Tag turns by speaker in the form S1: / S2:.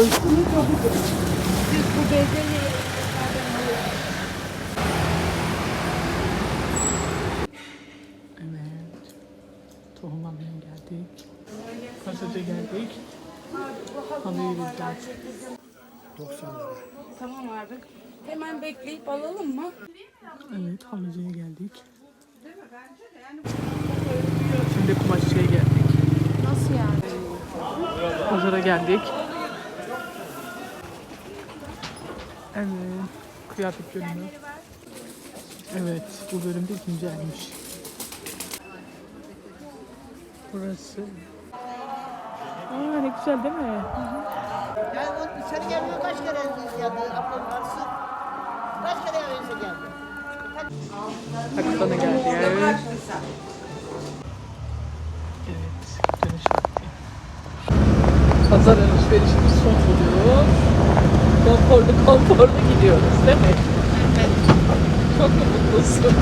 S1: Evet. Tohum almaya geldik. Pasaja geldik.
S2: Alıyoruz 90 lira.
S3: Tamam abi. Hemen bekleyip alalım mı?
S1: Evet, Hamici'ye geldik. Şimdi kumaşçıya geldik.
S3: Nasıl yani?
S1: Pazara geldik. Evet. Kıyafet bölümü. Evet. Bu bölümde ikinci elmiş. Burası. Aa ne güzel değil mi?
S4: Yani o sen gelmiyor kaç kere geldi ablam varsın. Kaç kere evinize geldi?
S1: Pakistan'a geldik. Evet. Dönüş vakti. Pazar alışverişimiz son buluyor. Konforlu konforlu gidiyoruz değil mi? Çok mu mutlusun?